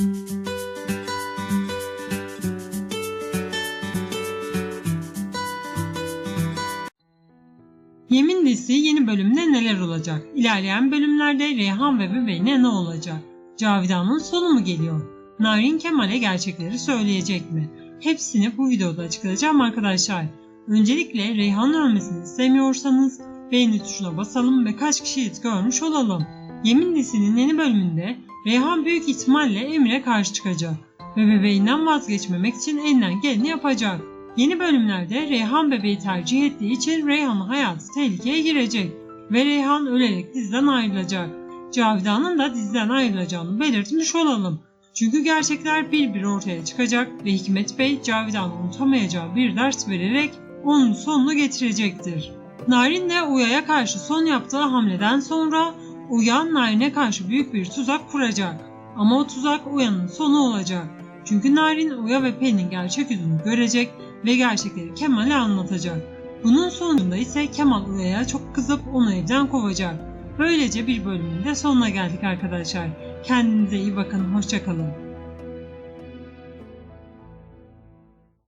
Yemin dizisi yeni bölümde neler olacak? İlerleyen bölümlerde Reyhan ve bebeğine ne olacak? Cavidan'ın sonu mu geliyor? Narin Kemal'e gerçekleri söyleyecek mi? Hepsini bu videoda açıklayacağım arkadaşlar. Öncelikle Reyhan'ın ölmesini istemiyorsanız beğeni tuşuna basalım ve kaç kişiyi görmüş olalım. Yemin dizisinin yeni bölümünde Reyhan büyük ihtimalle Emir'e karşı çıkacak ve bebeğinden vazgeçmemek için elinden geleni yapacak. Yeni bölümlerde Reyhan bebeği tercih ettiği için Reyhan'ın hayatı tehlikeye girecek ve Reyhan ölerek diziden ayrılacak. Cavidan'ın da diziden ayrılacağını belirtmiş olalım. Çünkü gerçekler bir bir ortaya çıkacak ve Hikmet Bey Cavidan'ın unutamayacağı bir ders vererek onun sonunu getirecektir. Narin de Uya'ya karşı son yaptığı hamleden sonra Uya Narin'e karşı büyük bir tuzak kuracak. Ama o tuzak Uya'nın sonu olacak. Çünkü Narin Uya ve Pelin'in gerçek yüzünü görecek ve gerçekleri Kemal'e anlatacak. Bunun sonunda ise Kemal Uya'ya çok kızıp onu evden kovacak. Böylece bir bölümün de sonuna geldik arkadaşlar. Kendinize iyi bakın, hoşçakalın.